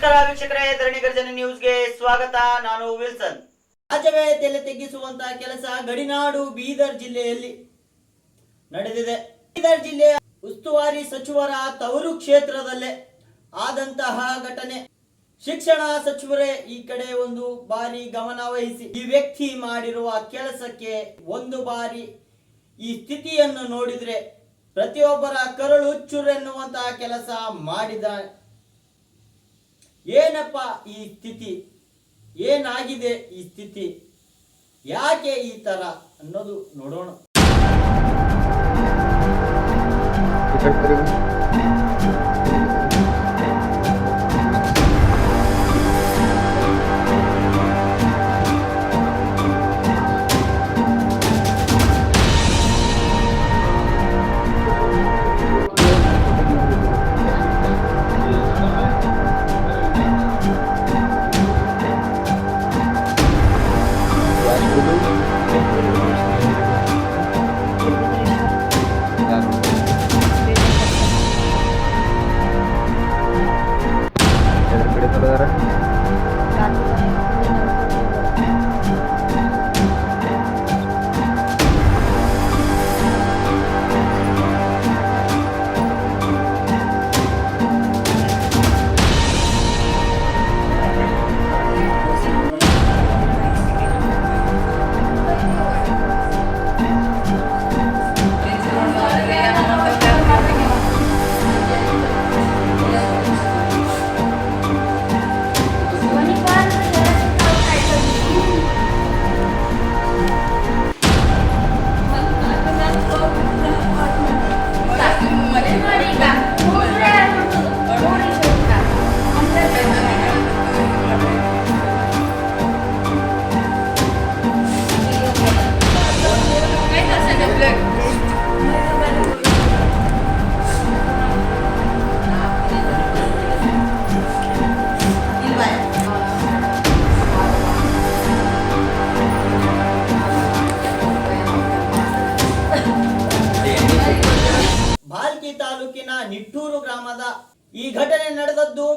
ನಮಸ್ಕಾರ ವೀಕ್ಷಕರೇ, ಧರಣಿ ಗರ್ಜನೆ ನ್ಯೂಸ್ಗೆ ಸ್ವಾಗತ. ನಾನು ವಿಲ್ಸನ್. ರಾಜವೇ ತಲೆ ತೆಗ್ಗಿಸುವಂತಹ ಕೆಲಸ ಗಡಿನಾಡು ಬೀದರ್ ಜಿಲ್ಲೆಯಲ್ಲಿ ನಡೆದಿದೆ. ಬೀದರ್ ಜಿಲ್ಲೆಯ ಉಸ್ತುವಾರಿ ಸಚಿವರ ತವರು ಕ್ಷೇತ್ರದಲ್ಲೇ ಆದಂತಹ ಘಟನೆ. ಶಿಕ್ಷಣ ಸಚಿವರೇ, ಈ ಕಡೆ ಒಂದು ಬಾರಿ ಗಮನ ವಹಿಸಿ. ಈ ವ್ಯಕ್ತಿ ಮಾಡಿರುವ ಕೆಲಸಕ್ಕೆ ಒಂದು ಬಾರಿ ಈ ಸ್ಥಿತಿಯನ್ನು ನೋಡಿದ್ರೆ ಪ್ರತಿಯೊಬ್ಬರ ಕರಳು ಚುರೆನ್ನುವಂತಹ ಕೆಲಸ ಮಾಡಿದ ಏನಪ್ಪ ಈ ಸ್ಥಿತಿ? ಏನಾಗಿದೆ ಈ ಸ್ಥಿತಿ? ಯಾಕೆ ಈ ತರ ಅನ್ನೋದು ನೋಡೋಣ.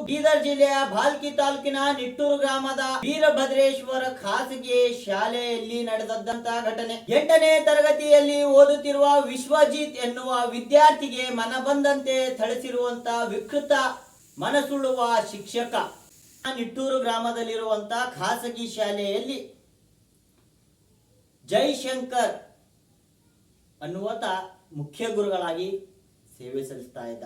ಬೀದರ್ ಜಿಲ್ಲೆಯ ಭಾಲ್ಕಿ ತಾಲೂಕಿನ ನಿಟ್ಟೂರು ಗ್ರಾಮದ ವೀರಭದ್ರೇಶ್ವರ ಖಾಸಗಿ ಶಾಲೆಯಲ್ಲಿ ನಡೆದಂತಹ ಘಟನೆ. ಎಂಟನೇ ತರಗತಿಯಲ್ಲಿ ಓದುತ್ತಿರುವ ವಿಶ್ವಜಿತ್ ಎನ್ನುವ ವಿದ್ಯಾರ್ಥಿಗೆ ಮನಬಂದಂತೆ ಥಳಿಸಿರುವಂತಹ ವಿಕೃತ ಮನಸುಳ್ಳುವ ಶಿಕ್ಷಕ. ನಿಟ್ಟೂರು ಗ್ರಾಮದಲ್ಲಿರುವಂತಹ ಖಾಸಗಿ ಶಾಲೆಯಲ್ಲಿ ಜೈಶಂಕರ್ ಅನ್ನುವತ ಮುಖ್ಯ ಗುರುಗಳಾಗಿ ಸೇವೆ ಸಲ್ಲಿಸ್ತಾ ಇದ್ದ.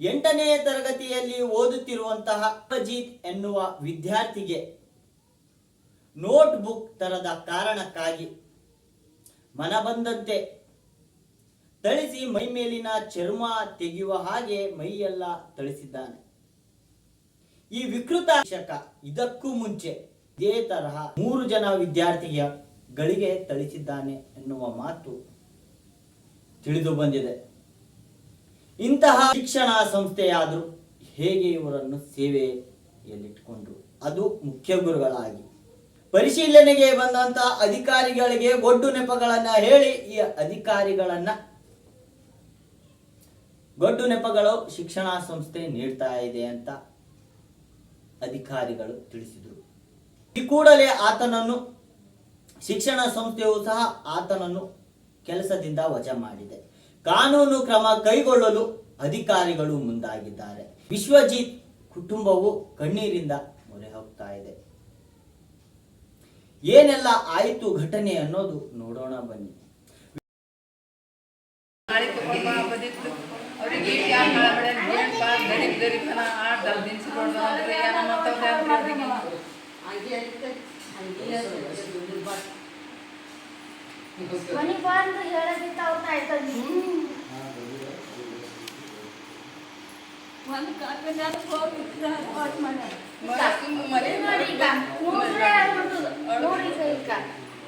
ಎಂಟನೇ ತರಗತಿಯಲ್ಲಿ ಓದುತ್ತಿರುವಂತಹ ಅಜಿತ್ ಎನ್ನುವ ವಿದ್ಯಾರ್ಥಿಗೆ ನೋಟ್ ಬುಕ್ ತರದ ಕಾರಣಕ್ಕಾಗಿ ಮನಬಂದಂತೆ ತಳಿಸಿ ಮೈ ಮೇಲಿನ ಚರ್ಮ ತೆಗೆಯುವ ಹಾಗೆ ಮೈಯೆಲ್ಲ ತಳಿಸಿದ್ದಾನೆ ಈ ವಿಕೃತ ಶಿಕ್ಷಕ ಇದಕ್ಕೂ ಮುಂಚೆ ಇದೇ ತರಹ ಮೂರು ಜನ ವಿದ್ಯಾರ್ಥಿಗಳಿಗೆ ತಳಿಸಿದ್ದಾನೆ ಎನ್ನುವ ಮಾತು ತಿಳಿದು ಬಂದಿದೆ. ಇಂತಹ ಶಿಕ್ಷಣ ಸಂಸ್ಥೆಯಾದರೂ ಹೇಗೆ ಇವರನ್ನು ಸೇವೆಯಲ್ಲಿಟ್ಟುಕೊಂಡ್ರು ಅದು ಮುಖ್ಯ ಗುರುಗಳಾಗಿ. ಪರಿಶೀಲನೆಗೆ ಬಂದಂತ ಅಧಿಕಾರಿಗಳಿಗೆ ಗೊಡ್ಡು ನೆಪಗಳನ್ನ ಹೇಳಿ ಈ ಅಧಿಕಾರಿಗಳನ್ನ ಗೊಡ್ಡು ನೆಪಗಳು ಶಿಕ್ಷಣ ಸಂಸ್ಥೆ ನೀಡ್ತಾ ಇದೆ ಅಂತ ಅಧಿಕಾರಿಗಳು ತಿಳಿಸಿದರು. ಈ ಕೂಡಲೇ ಆತನನ್ನು ಶಿಕ್ಷಣ ಸಂಸ್ಥೆಯು ಸಹ ಆತನನ್ನು ಕೆಲಸದಿಂದ ವಜಾ ಮಾಡಿದೆ. ಕಾನೂನು ಕ್ರಮ ಕೈಗೊಳ್ಳಲು ಅಧಿಕಾರಿಗಳು ಮುಂದಾಗಿದ್ದಾರೆ. ವಿಶ್ವಜಿತ್ ಕುಟುಂಬವು ಕಣ್ಣೀರಿಂದ ಮೊರೆ ಹೋಗ್ತಾ ಇದೆ. ಏನೆಲ್ಲ ಆಯಿತು ಘಟನೆ ಅನ್ನೋದು ನೋಡೋಣ ಬನ್ನಿ ಗರೀಬನ ಆಟ ದಿನ್ಸಿಕೊಡ್ದು ಅಂದ್ರೆ ಏನೋ ಮಾತಾಡ್ದೆ ಅಂದ್ರೆ ಅವ್ರಿಗೆ ಮನಿ ಬಂದು ಹೇಳದಿತ್ತ ಅವ್ರನ್ನ ಆಯ್ತದ ಒಂದು ಕಾಪಿ ಜನ ಹೋಗಿದ್ದ ವಾಟ್ ಮಾಡ್ಯಾರ ಸುಮ್ಮ ಮನೆ ನೋಡಿ ಈಗ ನೋಡ್ರೆ ಆಗ್ಬಿಟ್ಟದು ನೋಡಿ ಈಗ ಈಗ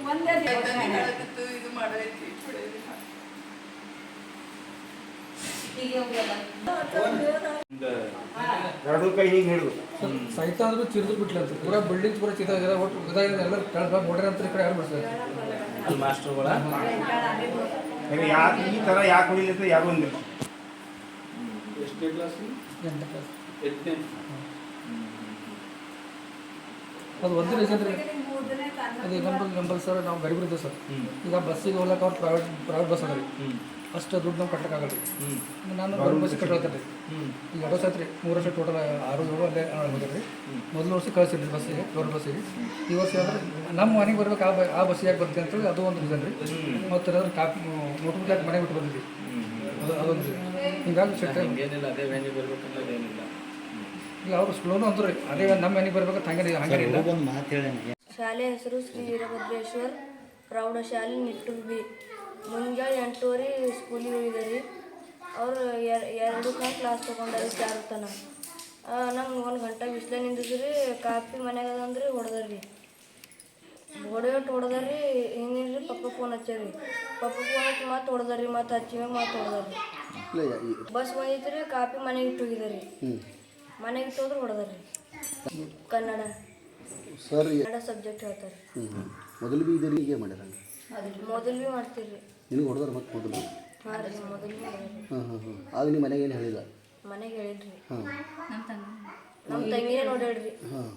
ಒಂದೇ ದಿವಸ ಆಯ್ತಾನೆ ಹೇಳಕತ್ತು ಇದು ಮಾಡೈತಿ ಹೊಡೆಯೋದು. ಎರಡು ಕೈ ಹಿಂಗೆ ಹಿಡಿದು ಸಹಿತ ಅಂದ್ರೂ ಚಿರಿದು ಬಿಟ್ಲ ಅಂತ. ಪೂರಾ ಬಿಲ್ಡಿಂಗ್ ಪೂರಾ ಚಿದ ಒಟ್ಟು ಇದಾಗಿದೆ ಎಲ್ಲ ಕೆಳಗೆ ನೋಡ್ರಿ ಅಂತ ಈ ಕಡೆ ಯಾರು ಬಿಡ್ತಾರೆ ಅಲ್ಲಿ ಮಾಸ್ಟರ್ಗಳ? ಯಾಕೆ ಈ ಥರ ಯಾಕೆ ಅಂತ ಯಾರು ಒಂದಿಲ್ಲ. ಎಷ್ಟೇ ಕ್ಲಾಸ್ ಅದು ಒಂದು ರೀಸನ್ ರೀ ಅದು ಎಕ್ಸಾಂಪಲ್ ಎಕ್ಸಾಂಪಲ್ ಸರ್ ನಾವು ಗರೀಬ್ ಇದ್ದೀವಿ ಸರ್. ಈಗ ಬಸ್ಸಿಗೆ ಹೋಗ್ಲಕ್ಕ ಅವ್ರು ಪ್ರೈವೇಟ್ ಪ್ರೈವೇಟ್ ಬಸ್ ಅದ ರೀ ಅಷ್ಟು ದುಡ್ಡು ನಾವು ಕಟ್ಟಕ್ಕಾಗಲ್ಲ ರೀ ನಾನು ಗೌರ್ಮೆಂಟ್ ಬಸ್ ಕಟ್ಟಿ ರೀ ಈಗ ಎರಡು ವರ್ಷ ರೀ ಮೂರು ವರ್ಷ ಟೋಟಲ್ ಆರು ಏಳು ಅಲ್ಲೇ ಹೋಗ್ಯಾರ ರೀ ಮೊದಲು ವರ್ಷ ಕಳಿಸಿದ್ರಿ ಬಸ್ಸಿಗೆ ಗೌರ್ಮೆಂಟ್ ಬಸ್ಸಿಗೆ. ಈ ವರ್ಷ ಅಂದ್ರೆ ನಮ್ಮ ಮನೆಗೆ ಬರ್ಬೇಕು ಆ ಬ- ಆ ಬಸ್ಸಿಗೆ ಯಾಕೆ ಬರ್ತೀನಿ ಅಂತೇಳಿ ಅದು ಒಂದು ರೀಸನ್ ರೀ. ಮತ್ತು ಅದ್ರ ಕಾಪಿ ನೋಟ್ಬುಕ್ ಯಾಕೆ ಮನೆ ಬಿಟ್ಟು ಬಂದಿದ್ವಿ ಅದು ಅದೊಂದು ರೀ ಹಿಂಗಾಗಿ ಸೆಟ್ ಏನಿಲ್ಲ ಅದೇ ಬರ್ಬೇಕಂದ್ರೆ ಏನಿಲ್ಲ. ಈಗ ಅವ್ರು ಸ್ಲೋನು ಅಂದ್ರೆ ರೀ. ಅದೇ ನಮ್ಮ ಮನೆಗೆ ಬರ್ಬೇಕು ಹಂಗೆ ಹಂಗೆ ಇಲ್ಲ ಶಾಲೆ ಹೆಸರು ಶ್ರೀ ವೀರಭದ್ರೇಶ್ವರ್ ಪ್ರೌಢಶಾಲೆ ನಿಟ್ಟುರ್ಬಿ ಮುಂಜಾನೆ ಎಂಟೂವರೆ ಸ್ಕೂಲಿಗೆ ಹೋಗಿದ್ದಾರೆ. ಅವರು ಎರಡು ಕಾಲ ಕ್ಲಾಸ್ ತೊಗೊಂಡಾರಿ ಚಾರು ತನ ನಂಗೆ ಒಂದು ಗಂಟೆ ಬಿಸಿಲೆ ನಿಂದಿದ್ರಿ ಕಾಫಿ ಮನ್ಯಾಗ ಅದಂದ್ರೆ ಹೊಡೆದ್ರಿ. ಹೊಡೆಯೋಟ್ ಹೊಡೆದ್ರಿ ಹಿಂದಿನ ಪಪ್ಪ ಫೋನ್ ಹಚ್ಚಾರಿ. ಪಪ್ಪ ಫೋನ್ ಹಚ್ಚಿ ಮತ್ತೆ ಹೊಡೆದ್ರಿ ಮತ್ತೆ ಹಚ್ಚಿ ಮ್ಯಾಗ ಮತ್ತೆ ಹೊಡೆದ್ರಿ. ಬಸ್ ಬಂದಿತ್ತು ಕಾಫಿ ಮನೆಗೆ ಇಟ್ಟು ಹೋಗಿದಾರಿ ಮನೆಗೆ ಇಟ್ಟು ಹೋದ್ರೆ ಹೊಡೆದ್ರಿ. ಕನ್ನಡ. ಸರ್. ಕನ್ನಡ ಸಬ್ಜೆಕ್ಟ್ ಹೇಳ್ತಾರೆ. ಬಿ ಮಾಡ್ಯಾರ ಮೊದಲು ಭೀ ಮಾಡ್ತೀರಿ ನಿನಗೆ ಹೊಡೆದ್ರೆ ಮತ್ತೆ ಮೊದಲು? ಹಾಂ ಹಾಂ ಹಾಂ. ಆಗ ನಿಮ್ಮ ಮನೆಗೆ ಏನು ಹೇಳಿಲ್ಲ ಮನೆಗೆ ಹೇಳಿದ್ರಿ. ಹಾಂ. ನಮ್ಮ ತಂಗಿನೇ ನೋಡ್ಯಾಳ್ರಿ. ಹಾಂ.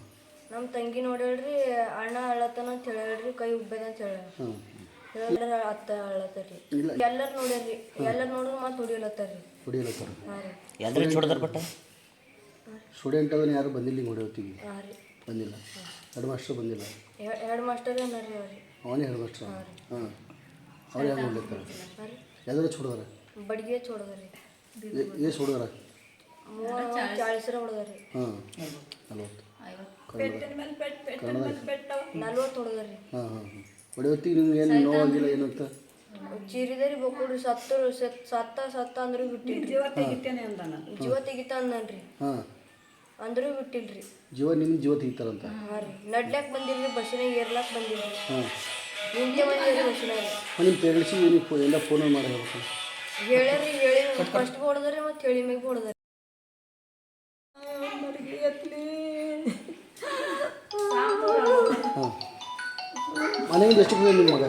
ನಮ್ಮ ತಂಗಿ ನೋಡ್ಯಾಳ್ರಿ ಅಣ್ಣ ಅಳತನ ಅಂತ ಹೇಳ್ರಿ ಕೈ ಉಬ್ಬದ ಅಂತ ಹೇಳ ಹಾಂ. ಎಲ್ಲರ ಅತ್ತ ಇಲ್ಲ. ಎಲ್ಲರೂ ನೋಡ್ಯಾರ್ರಿ ಎಲ್ಲರೂ ನೋಡಿದ್ರೆ ಮತ್ತೆ ಹೊಡಿಯಲತ್ತಾರ್ರಿ ಹಾಂ ರೀ. ಎಲ್ರು ಚೊಡ್ದಾರ ಬಟ್ಟ ಸ್ಟೂಡೆಂಟ್ ಅದನ್ನ ಯಾರು ಬಂದಿಲ್ಲ ಹಿಂಗೆ ಹೊಡೆಯೋತ್ತಿಗೆ? ಹಾಂ ರೀ. ಬಂದಿಲ್ಲ. ಹೆಡ್ ಮಾಸ್ಟರ್ ಬಂದಿಲ್ಲ? ಎರಡು ಮಾಸ್ಟರ್ ಅವ್ರಿ. ಅವನೇ ಹೆಡ್ ಮಾಸ್ಟರ್? ಹಾಂ. ಅವ್ರು ಯಾರು ಹೊಡ್ಲತ್ತಾರ ಹಾಂ ರೀ ಯಾವ್ದಾರ ಹೊಡೆದಾರ ಬಡ್ಗೆ ಹೊಡೆದ್ರಿ ಎಷ್ಟು ಹೊಡೆದಾರ ಮೂವತ್ತು ಚಾಳಿಸ್ರ ಹೊಡೆದ್ರಿ ಹಾಂ ನಲ್ವತ್ತು. ಮೇಲೆ ಪೆಟ್ಟು ಮೇಲೆ ಪೆಟ್ಟು ನಲ್ವತ್ತು ಹೊಡೆದ್ರಿ ಹಾಂ ಹಾಂ ಹಾಂ. ಹೊಡೆಯೋತ್ತಿಗೆ ನಿಮ್ಗೆ ಏನು ನೋವಾಗಿಲ್ಲ ಏನಂತ ಚೀರಿದರಿ ಬಕ್ಕುಡ್ರಿ ಸತ್ತು ಸತ್- ಸತ್ತ ಸತ್ತ ಅಂದ್ರೂ ಜೀವ ತೆಗಿತೇನೆ ಅಂದಾನ? ಜೀವ ತೆಗಿತ ಅಂದನ್ರಿ. ಹಾಂ. ಅಂದ್ರೂ ಬಿಟ್ಟಿಲ್ರಿ. ಜೀವ ನಿಮ್ಮ ಜೀವ ತೆಗಿತಾರಂತ? ಹಾಂ ರೀ. ನಡ್ಲಾಕ್ ಬಂದಿಲ್ರಿ ಬಸ್ಸಿನಾಗ ಏರ್ಲಾಕ್ ಬಂದಿಲ್ರಿ. ಹಾಂ. ಬಸ್ಸಿನಾಗ ನಿಮ್ಮ ಪೇರೆಂಟ್ಸ್ ನೀವು ಫೋ ಎಲ್ಲ ಫೋನಲ್ಲಿ ಮಾಡಿ ಹೇಳ್ಬೇಕು ಹೇಳ್ಯಾರಿ ಹೇಳಿ ಫಸ್ಟ್ ಹೊಡೆದ್ರಿ ಮತ್ತೆ ಹೇಳಿ ಮ್ಯಾಗ ಹೊಡೆದ್ರಿ. ಹಾಂ. ಮನೆಯಿಂದ ಎಷ್ಟು ಬಂದ ನಿಮ್ಮ ಮಗ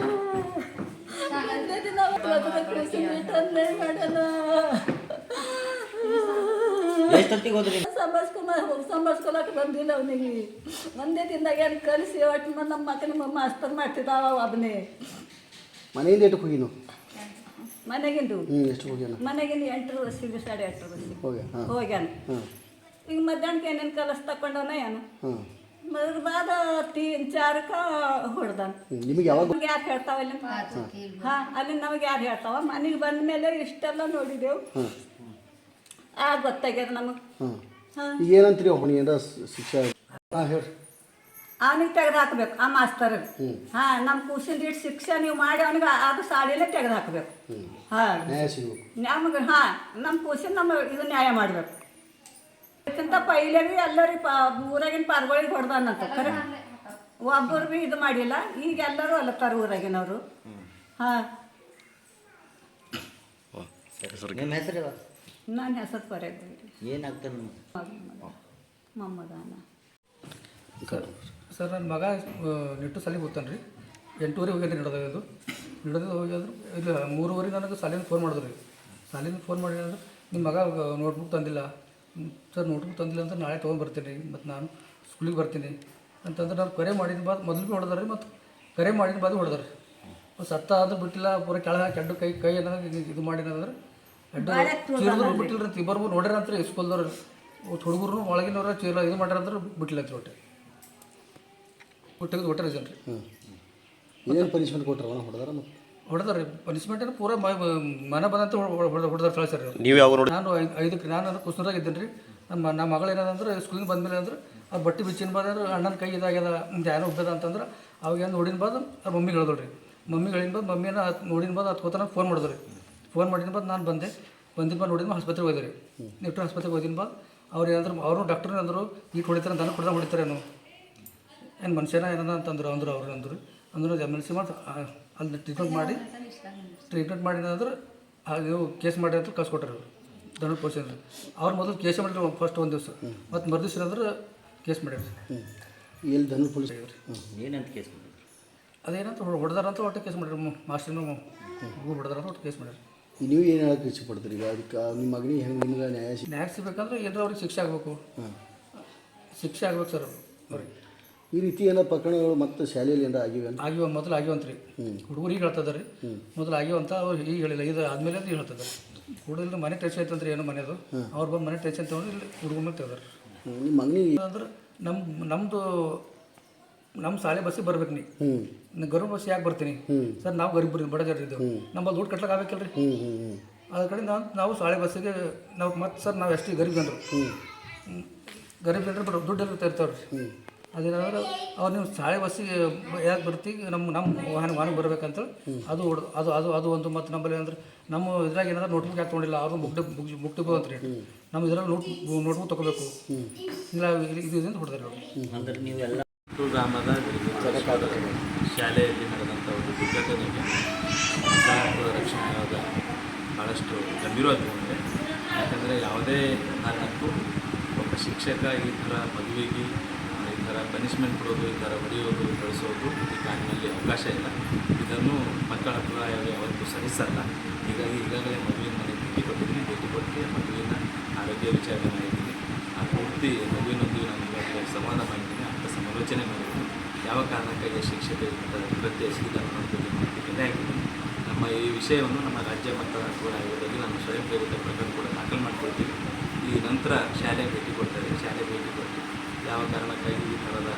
ಒಂದೇ ದಿನ ಹೋದ್ರೆ ಕೃಷಿ ಬಿಟ್ಟಂದ್ರೆ ಮಾಡಲ್ಲ ಎಷ್ಟೊತ್ತಿಗೆ ಹೋದ್ರಿ ಸಂಭಾಳ್ಸ್ಕೊಂಬ ಸಂಭಾಳ್ಸ್ಕೊಳಕ್ಕೆ ಬಂದಿಲ್ಲ ಅವನಿಗೆ. ಒಂದೇ ದಿನದಾಗ ಏನು ಕಲಿಸಿ ಒಟ್ಟು ನಮ್ಮ ಮಕ್ಕಳಿಗೆ ಮಾಸ್ತರ್ ಮಾಡ್ತಿದ್ದಾವ ಒಬ್ಬನೇ ಮನೆಯಿಂದ ಎಷ್ಟು ನೀವು ಮನೆಗಿಂದು. ಹ್ಞೂ ಎಷ್ಟು ಹೋಗ್ಯಾನ ಮನೆಗಿಂದ ಎಂಟರ ಬಸ್ಸಿಗೆ ಸಾಡೆ ಎಂಟರ ಬಸ್ಸಿಗೆ ಹೋಗ್ಯ? ಹೋಗ್ಯಾನ. ಹಾಂ. ಈಗ ಮಧ್ಯಾಹ್ನಕ್ಕೆ ಏನೇನು ಕಲಸ್ ತಕೊಂಡವನ ಏನು? ಹಾಂ. ಮದ್ರ ಬಾದ ತೀನ್ ಚಾರಕ ಹೊಡ್ದಾನ. ನಿಮಗೆ ಯಾವಾಗ ಯಾರು ಹೇಳ್ತಾವ ಅಲ್ಲಿ ಹಾ. ಅಲ್ಲಿ ನಮಗೆ ಯಾರು ಹೇಳ್ತಾವ? ಮನೆಗೆ ಬಂದ ಮೇಲೆ ಇಷ್ಟೆಲ್ಲ ನೋಡಿದೆವು. ಹಾಂ ಆ ಗೊತ್ತಾಗ್ಯದ ನಮಗೆ. ಈಗ ಏನಂತೀರಿ ಏನಾರ ಶಿಕ್ಷೆ ಹಾಂ ಅವನಿಗೆ ತೆಗೆದು ಹಾಕ್ಬೇಕು ಆ ಮಾಸ್ತರ್. ಹಾ ನಮ್ಮ ಕೂಸಿಂದ ಇಟ್ಟು ಶಿಕ್ಷೆ ನೀವು ಮಾಡಿ ಅವನಿಗೆ ಅದು ಸಾಲಿಲೇ ತೆಗೆದು ಹಾಕ್ಬೇಕು ಹಾ. ನ್ಯಾಯ ಸಿಗಬೇಕು. ನಮಗೆ ಹಾ ನಮ್ಮ ಕೂಸಿನ ನಮ್ಮ ಇದು ನ್ಯಾಯ ಮಾಡ್ಬೇಕು. ಅದಕ್ಕಿಂತ ಪೈಲೆ ಬಿ ಎಲ್ಲರಿ ಪ ಊರಾಗಿನ ಪಾರ್ಗಳಿಗೆ ಹೊಡೆದಾನಂತ ಕರೆ? ಒಬ್ಬರು ಬಿ ಇದು ಮಾಡಿಲ್ಲ ಈಗ ಎಲ್ಲರೂ ಅಲ್ಲತ್ತಾರ ಊರಾಗಿನವರು. ಹಾಂ. ನಿಮ್ಮ ಹೆಸರು ನನ್ನ ಹೆಸರು ಪರ್ಯಾಗ ಏನಾಗ್ತದೆ ಮೊಮ್ಮಗನ. ಸರ್. ನನ್ನ ಮಗ ನೆಟ್ಟು ಸಾಲಿಗೆ ಹೋಗ್ತಾನೆ ರೀ ಎಂಟೂವರೆ ಹೋಗ್ಯಾನ ನಡೆದು ನಡೆದು ಹೋಗ್ಯಾದ್ರು ಇಲ್ಲ ಮೂರುವರೆ ನನಗೆ ಸಾಲಿನ ಫೋನ್ ಮಾಡಿದ್ರು. ರೀ ಸಾಲಿನ ಫೋನ್ ಮಾಡಿ ಅಂದ್ರೆ ನಿಮ್ಮ ಮಗ ನೋಟ್ಬುಕ್ ತಂದಿಲ್ಲ. ಸರ್ ನೋಟ್ಬುಕ್ ತಂದಿಲ್ಲ ಅಂತ ನಾಳೆ ತೊಗೊಂಡು ಬರ್ತೀನಿ. ಮತ್ತು ನಾನು ಸ್ಕೂಲಿಗೆ ಬರ್ತೀನಿ. ಅಂತಂದ್ರೆ ನಾನು ಕರೆ ಮಾಡಿದ ಬಾದ್ ಮೊದಲು ಭೀ ಹೊಡೆದಾರೆ ಮತ್ತು ಕರೆ ಮಾಡಿದ ಬಾದ್ ಹೊಡೆದಾರೆ ಸತ್ತ ಆದ್ರೂ ಬಿಟ್ಟಿಲ್ಲ ಪೂರ ಕೆಳಗೆ ಕೆಡ್ಡು ಕೈ ಕೈ ಅನ್ನೋದು ಇದು- ಇದು ಮಾಡಿದ್ರೆ ಅಡ್ಡ ಚೀರದ್ರು ಬಿಟ್ಟಿಲ್ಲ ರೀ ಇಬ್ಬರು ನೋಡ್ಯಾರ ಅಂತ ರೀ ಸ್ಕೂಲ್ದವ್ರು ಹುಡುಗರು ಒಳಗಿನವ್ರ ಚೀರ ಇದು ಮಾಡ್ಯಾರಂದ್ರೆ ಬಿಟ್ಟಿಲ್ಲ ಅಂತ ಒಟ್ಟೆ. ಹುಟ್ಟಿಗೆ ಒಟ್ಟೆ ರೀಸನ್ ರೀ. ಏನು ಪನಿಷ್ಮೆಂಟ್ ಕೊಟ್ಟರು ಹೊಡೆದಾರ ಮತ್ತು? ಹೊಡೆದಾರ ರೀ ಪನಿಷ್ಮೆಂಟ್ ಅಂದ್ರೆ ಪೂರ ಮನ ಬಂದಂತ ಹೊಡೆದಾರ ಕಳಿಸ್ಯಾರ ರೀ ನೀವು ಯಾವ ನೋಡಿ ನಾನು ಐದಕ್ಕೆ ನಾನು ಅಂದ್ರೆ ಕುಸ್ನೂರಾಗ ಇದ್ದೀನಿ ರೀ ನಮ್ಮ ನಮ್ಮ ಮಗಳು ಏನಂದ್ರೆ ಸ್ಕೂಲಿಂದ ಬಂದಮೇಲೆ ಅಂದ್ರೆ ಆ ಬಟ್ಟೆ ಬಿಚ್ಚಿನ ಬಾದ ಅಣ್ಣನ ಕೈ ಇದಾಗ್ಯದ ಏನೋ ಉಬ್ಬದ ಅಂತಂದ್ರೆ ಅವಾಗ ಏನು ನೋಡಿನ ಬಾದ ಅವ್ರ ಮಮ್ಮಿಗೆ ಹೇಳಿದ್ರು ರೀ ಮಮ್ಮಿಗೆ ಹೇಳಿನ ಬಾದ್ ಮಮ್ಮಿನ ನೋಡಿನ ಬಾದು ಹೋತನ ಫೋನ್ ಮಾಡಿದ್ರು ರೀ ಫೋನ್ ಮಾಡಿದ ಬಾದ್ ನಾನು ಬಂದೆ. ಬಂದಿನ ಬಾದ್ ನೋಡಿದ ಆಸ್ಪತ್ರೆಗೆ ಹೋದೆ ರೀ. ನಿಫ್ಟರ್ ಆಸ್ಪತ್ರೆಗೆ ಹೋದಿನ ಬಾ ಅವ್ರು ಏನಂದ್ರೆ ಅವರು ಡಾಕ್ಟರ್ ಅಂದರು ಈಗ ಹೊಡಿತಾರೆ ದನ ಕುಡ್ದಂಗೆ ಹೊಡಿತಾರೇನು ಏನು? ಮನುಷ್ಯನ ಏನದ ಅಂತಂದ್ರು ಅಂದರು ಅವ್ರು ಅಂದರು. ಅಂದ್ರೆ ಎಂ ಎಲ್ ಸಿ ಮಾಡಿ ಅಲ್ಲಿ ಟ್ರೀಟ್ಮೆಂಟ್ ಮಾಡಿ ಟ್ರೀಟ್ಮೆಂಟ್ ಮಾಡಿದ ಅಂದ್ರೆ ಅದು ಕೇಸ್ ಮಾಡಿ ಅಂತ ಕಳ್ಸ್ಕೊಟ್ರು ಅವ್ರು. ದನ ಪೋಷನ್ ಅವ್ರು ಮೊದಲು ಕೇಸ್ ಮಾಡಿದ್ರು ಫಸ್ಟ್ ಒಂದು ದಿವಸ. ಮತ್ತು ಮರು ದಿವಸ ಅಂದ್ರೆ ಕೇಸ್ ಮಾಡಿದ್ರು. ಎಲ್ಲಿ ದನ ಪೊಲೀಸ್ ಏನಂತ ಕೇಸ್ ಮಾಡಿದ್ರು? ಅದೇನಂತ ಹೊಡೆದಾರಂತ ಒಟ್ಟು ಕೇಸ್ ಮಾಡಿದ್ರು ಮಾಸ್ಟರ್ನು ಹೊಡೆದಾರಂತ ಹೊಡೆದಾರ ಒಟ್ಟು ಕೇಸ್ ಮಾಡ್ಯಾರ ಈಗ ನೀವು ಏನು ಹೇಳಕ್ಕೆ ಇಷ್ಟಪಡ್ತೀರಿ? ಈಗ ಅದಕ್ಕೆ ನಿಮ್ಮ ಮಗನಿಗೆ ಹೆಂಗೆ ನಿಮ್ಗೆ ನ್ಯಾಯ ಸಿಗ್ ನ್ಯಾಯ ಸಿಗ್ಬೇಕಂದ್ರೆ ಎಲ್ಲರೂ ಅವ್ರಿಗೆ ಶಿಕ್ಷೆ ಆಗಬೇಕು. ಹಾಂ. ಶಿಕ್ಷೆ ಆಗ್ಬೇಕು ಸರ್ ಅವ್ರಿಗೆ ಈ ರೀತಿ ಏನೋ ಪ್ರಕರಣಗಳು ಮತ್ತೆ ಶಾಲೆಯಲ್ಲಿ ಏನಾರ ಆಗಿವೆ ಅಂತ? ಆಗಿವ ಮೊದಲು ಆಗಿವಂತ್ರಿ ಹುಡುಗರು ಈಗ ಹೇಳ್ತದ ರೀ. ಮೊದಲು ಆಗಿವಂತ ಅವ್ರು ಈಗ ಹೇಳಿಲ್ಲ. ಇದು ಆದಮೇಲೆ ಅಂತ ಹೇಳ್ತದ ಹುಡುಗರು ಮನೆ ಟೆನ್ಷನ್ ಐತಂದ್ರೆ ಏನು ಮನೆಯದು ಅವ್ರು ಬಂದು ಮನೆ ಟೆನ್ಷನ್ ತೊಗೊಂಡು ಇಲ್ಲಿ ಹುಡುಗ ಮೇಲೆ ತೆಗ್ದಾರೆ. ನಿಮ್ಮ ಮಗನಿಗೆ ಅಂದ್ರೆ ನಮ್ಮ ನಮ್ಮದು ನಮ್ಮ ಶಾಲೆ ಬಸ್ಸಿಗೆ ಬರ್ಬೇಕು ನೀ ಗೌರ್ಮೆಂಟ್ ಬಸ್ ಯಾಕೆ ಬರ್ತೀನಿ ಸರ್ ನಾವು ಗರೀಬ್ ಬರ್ತೀವಿ ಬಡ ಜನ ಇದ್ದೇವೆ ನಮ್ಮಲ್ಲಿ ದುಡ್ಡು ಕಟ್ಲಕ್ಕೆ ಆಗ್ಬೇಕಲ್ರಿ ಅದ್ರ ಕಡೆ ನಾವು ನಾವು ಶಾಲೆ ಬಸ್ಸಿಗೆ ನಾವು ಮತ್ತೆ ಸರ್ ನಾವು ಎಷ್ಟು ಗರೀಬ್ ಜನರು. ಗರೀಬ್ ಜನರು ಬರೋ ದುಡ್ಡು ಎಲ್ಲ ತರ್ತಾವ್ರಿ ಅದೇನಾದ್ರೆ ಅವ್ರು ನೀವು ಶಾಲೆ ಬಸ್ಸಿಗೆ ಯಾಕೆ ಬರ್ತೀವಿ ನಮ್ಮ ನಮ್ಮ ವಾಹನ ವಾಹನ ಬರ್ಬೇಕಂತೇಳಿ ಅದು ಹೊಡ್ದು ಅದು ಅದು ಅದು ಒಂದು ಮತ್ತು ನಮ್ಮಲ್ಲಿ ಅಂದ್ರೆ ನಮ್ಮ ಇದ್ರಾಗ ಏನಾದ್ರು ನೋಟ್ಬುಕ್ ಯಾಕೆ ತೊಗೊಂಡಿಲ್ಲ ಅವ್ರು ಬುಕ್ ಬುಕ್ ಬುಕ್ ರೀ ನಮ್ಮ ಇದ್ರಲ್ಲಿ ನೋಟ್ ನೋಟ್ಬುಕ್ ತೊಗೋಬೇಕು ಇಲ್ಲ ಇದು ಇದರಿಂದ ಹೊಡೆದಾರೆ ಅವರು ಅಂದ್ರೆ ನೀವೆಲ್ಲ ಗ್ರಾಮದ ಶಾಲೆಯಲ್ಲಿ ನಡೆದಂಥ ಒಂದು ದುರ್ಘಟನೆಗೆ ಮಕ್ಕಳ ರಕ್ಷಣಾ ಆಯೋಗ ಭಾಳಷ್ಟು ಗಂಭೀರ ತಗೊಂಡಿದೆ ಯಾಕಂದರೆ ಯಾವುದೇ ಕಾರಣಕ್ಕೂ ಒಬ್ಬ ಶಿಕ್ಷಕ ಈ ಥರ ಮದುವೆಗೆ ಈ ಥರ ಪನಿಷ್ಮೆಂಟ್ ಕೊಡೋದು, ಈ ಥರ ಹೊಡೆಯೋದು, ಕಳಿಸೋದು ಈ ಕಾನೂನಲ್ಲಿ ಅವಕಾಶ ಇಲ್ಲ. ಇದನ್ನು ಮಕ್ಕಳ ಹಕ್ಕುಗಳ ಆಯೋಗ ಯಾವತ್ತೂ ಸಹಿಸಲ್ಲ. ಹೀಗಾಗಿ ಈಗಾಗಲೇ ಮದುವಿನ ಮನೆ ಭೇಟಿ ಕೊಟ್ಟಿದ್ದೀನಿ, ಭೇಟಿ ಕೊಟ್ಟು ಮದುವಿನ ಆರೋಗ್ಯ ವಿಚಾರಣೆ ಮಾಡಿದ್ದೀನಿ. ಆ ಪೂರ್ತಿ ಮಗುವಿನೊಂದಿಗೆ ನಾನು ಈಗಾಗಲೇ ಸಂವಾದ ಮಾಡಿದ್ದೀನಿ ಅಂತ ಸಮಾಲೋಚನೆ ಮಾಡಿದ್ದೀನಿ ಯಾವ ಕಾರಣಕ್ಕಾಗಿ ಶಿಕ್ಷೆ ಬೇಕಂತ ಎಸಗಿದ್ದಾರೆ ಅನ್ನೋದ್ರ ಬಗ್ಗೆ ಮಾಹಿತಿ ಕಲೆ ಆಗಿದ್ದೀನಿ ನಮ್ಮ ಈ ವಿಷಯವನ್ನು ನಮ್ಮ ರಾಜ್ಯ ಮಟ್ಟದ ಕೂಡ ಆಯೋಗದಲ್ಲಿ ನಾನು ಸ್ವಯಂ ಪ್ರೇರಿತ ಪ್ರಕರಣ ಕೂಡ ದಾಖಲು ಮಾಡ್ಕೊಳ್ತೀನಿ. ಈ ನಂತರ ಶಾಲೆ ಭೇಟಿ ಕೊಡ್ತಾರೆ. ಶಾಲೆ ಭೇಟಿ ಕೊಟ್ಟು ಯಾವ ಕಾರಣಕ್ಕಾಗಿ ಈ ಥರದ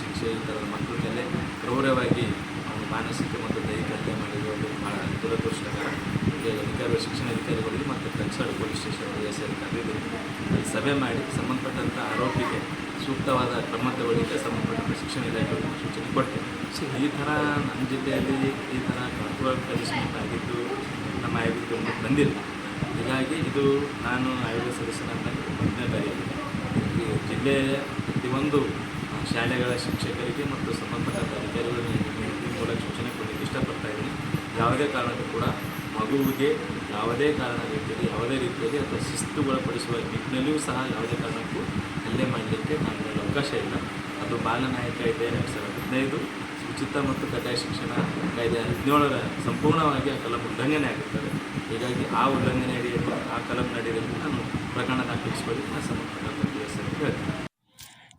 ಶಿಕ್ಷೆ, ಈ ಥರದ ಮಕ್ಕಳ ಮೇಲೆ ಕ್ರೌರ್ಯವಾಗಿ ಅವನು ಮಾನಸಿಕ ಮತ್ತು ದೈಹಿಕ ಹತ್ಯೆ ಮಾಡಿರೋದು ಭಾಳ ದುರದೃಷ್ಟಕರ ಅಧಿಕಾರಿಗಳು, ಶಿಕ್ಷಣ ಅಧಿಕಾರಿಗಳಿಗೆ ಮತ್ತು ಕನ್ಸರ್ಡ್ ಪೊಲೀಸ್ ಸ್ಟೇಷನ್ ಎಸ್ ಅಲ್ಲಿ ಸಭೆ ಮಾಡಿ, ಸಂಬಂಧಪಟ್ಟಂಥ ಆರೋಪಿಗೆ ಸೂಕ್ತವಾದ ಕ್ರಮ ತಗೊಳ್ಳಿಕ್ಕೆ ಸಂಬಂಧಪಟ್ಟ ಶಿಕ್ಷಣ ಇಲಾಖೆ ಸೂಚನೆ ಕೊಡ್ತೇನೆ ಈ ಥರ ನಮ್ಮ ಜಿಲ್ಲೆಯಲ್ಲಿ ಈ ಥರ ಕಂಟ್ರೋಲ್ ಪನಿಷ್ಮೆಂಟ್ ಆಗಿದ್ದು ನಮ್ಮ ಆಯೋಗಕ್ಕೆ ಬಂದಿಲ್ಲ. ಹೀಗಾಗಿ ಇದು ನಾನು ಆಯೋಗ ಸದಸ್ಯರನ್ನು ಮೊದಲನೇ ಬಾರಿ ಜಿಲ್ಲೆಯ ಪ್ರತಿಯೊಂದು ಶಾಲೆಗಳ ಶಿಕ್ಷಕರಿಗೆ ಮತ್ತು ಸಂಬಂಧಪಟ್ಟ ಈ ಮೂಲಕ ಸೂಚನೆ ಕೊಡಲಿಕ್ಕೆ ಇಷ್ಟಪಡ್ತಾ ಇದ್ದೀನಿ. ಯಾವುದೇ ಕಾರಣಕ್ಕೂ ಕೂಡ ಮಗುವಿಗೆ ಯಾವುದೇ ಕಾರಣ ರೀತಿಯಲ್ಲಿ ಯಾವುದೇ ರೀತಿಯಲ್ಲಿ ಅಥವಾ ಶಿಸ್ತುಗೊಳಪಡಿಸುವ ನಿಟ್ಟಿನಲ್ಲಿಯೂ ಸಹ ಯಾವುದೇ ಕಾರಣಕ್ಕೂ ಹಲ್ಲೆ ಮಾಡಲಿಕ್ಕೆ ಕಾನೂನಲ್ಲಿ ಅವಕಾಶ ಇಲ್ಲ. ಅದು ಬಾಲನಾಯ ಕಾಯ್ದೆ ಎರಡು ಸಾವಿರದ ಹದಿನೈದು. ಉಚಿತ ಮತ್ತು ಕಡ್ಡಾಯ ಶಿಕ್ಷಣ ಕಾಯ್ದೆ ಹದಿನೇಳರ ಸಂಪೂರ್ಣವಾಗಿ ಆ ಕಲಂ ಉಲ್ಲಂಘನೆ ಆಗುತ್ತದೆ ಹೀಗಾಗಿ ಆ ಉಲ್ಲಂಘನೆ ಅಡಿಯಲ್ಲಿ ಆ ಕಲಂ ನಡೆಯಲ್ಲಿ ನಾನು ಪ್ರಕರಣ ದಾಖಲಿಸಿಕೊಳ್ಳಿ. ನಾನು ಹೇಳ್ತೀನಿ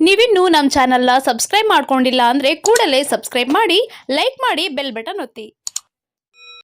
ನೀವಿನ್ನೂ ನಮ್ಮ ಚಾನಲ್ನ ಸಬ್ಸ್ಕ್ರೈಬ್ ಮಾಡ್ಕೊಂಡಿಲ್ಲ ಅಂದರೆ ಕೂಡಲೇ ಸಬ್ಸ್ಕ್ರೈಬ್ ಮಾಡಿ, ಲೈಕ್ ಮಾಡಿ, ಬೆಲ್ ಬಟನ್ ಒತ್ತಿ.